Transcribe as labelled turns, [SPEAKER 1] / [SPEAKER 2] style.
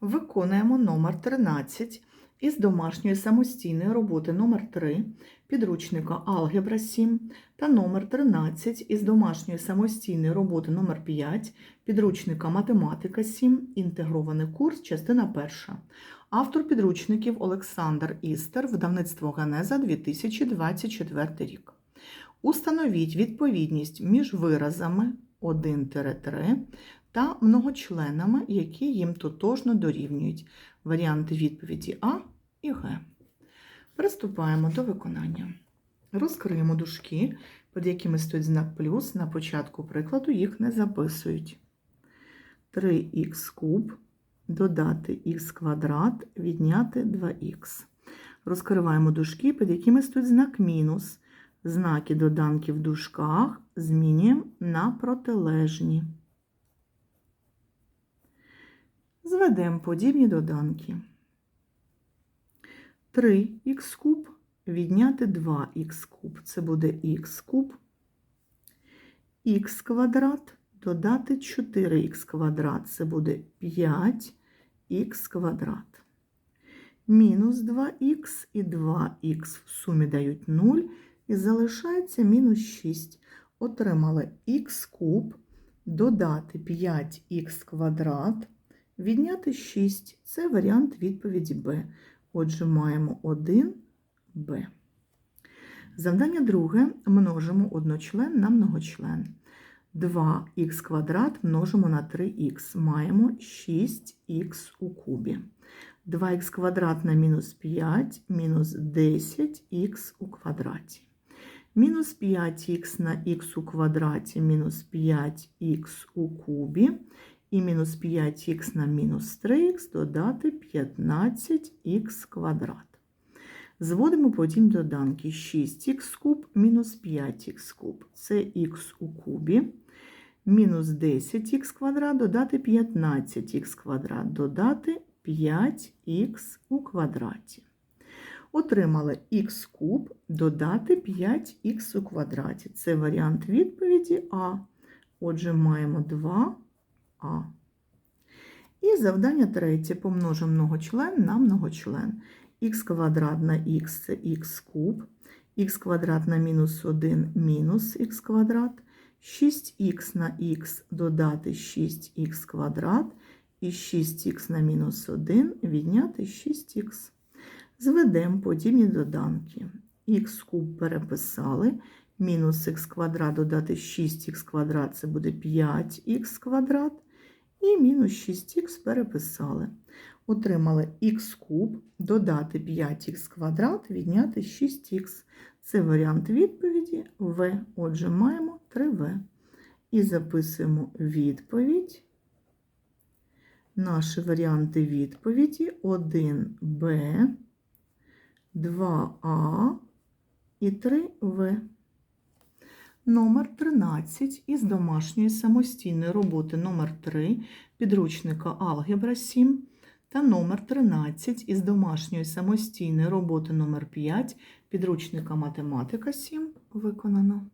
[SPEAKER 1] Виконуємо номер 13 із домашньої самостійної роботи номер 3 підручника Алгебра 7 та номер 13 із домашньої самостійної роботи номер 5 підручника Математика 7, інтегрований курс, частина 1. Автор підручників Олександр Істер, видавництво Генеза 2024 рік. Установіть відповідність між виразами 1-3 та многочленами, які їм тотожно дорівнюють. Варіанти відповіді А і Г. Приступаємо до виконання. Розкриємо дужки, під якими стоїть знак плюс. На початку прикладу їх не записують. 3х куб додати х квадрат, відняти 2х. Розкриваємо дужки, під якими стоїть знак мінус. Знаки доданки в дужках змінюємо на протилежні. Зведемо подібні доданки. 3х куб відняти 2х куб. Це буде х куб. х квадрат додати 4х квадрат. Це буде 5х квадрат. Мінус 2х і 2х в сумі дають 0 і залишається мінус 6. Отримали х куб додати 5х квадрат. Відняти 6 це варіант відповіді Б. Отже, маємо 1Б. Завдання друге множимо одночлен на многочлен. 2х квадрат множимо на 3х. Маємо 6х у кубі. 2х квадрат на мінус 5, мінус 10х у квадраті. Мінус 5х на х у квадраті, мінус 5х у кубі і мінус 5х на мінус 3х додати 15х квадрат. Зводимо потім доданки 6х куб мінус 5х куб. Це х у кубі. Мінус 10х квадрат додати 15х квадрат додати 5х у квадраті. Отримали х куб додати 5х у квадраті. Це варіант відповіді А. Отже, маємо 2 а. І завдання третє. Помножимо многочлен на многочлен. х квадрат на х це х куб, х квадрат на мінус 1 мінус х квадрат, 6х на х додати 6х квадрат і 6х на мінус 1 відняти 6х. Зведемо подібні доданки. х куб переписали, мінус х квадрат додати 6х квадрат це буде 5х квадрат. І мінус 6х переписали. Отримали х куб, додати 5х квадрат, відняти 6х. Це варіант відповіді В. Отже, маємо 3В. І записуємо відповідь. Наші варіанти відповіді 1Б, 2А і 3В. Номер 13 із домашньої самостійної роботи номер 3 підручника Алгебра 7 та номер 13 із домашньої самостійної роботи номер 5 підручника Математика 7 виконано.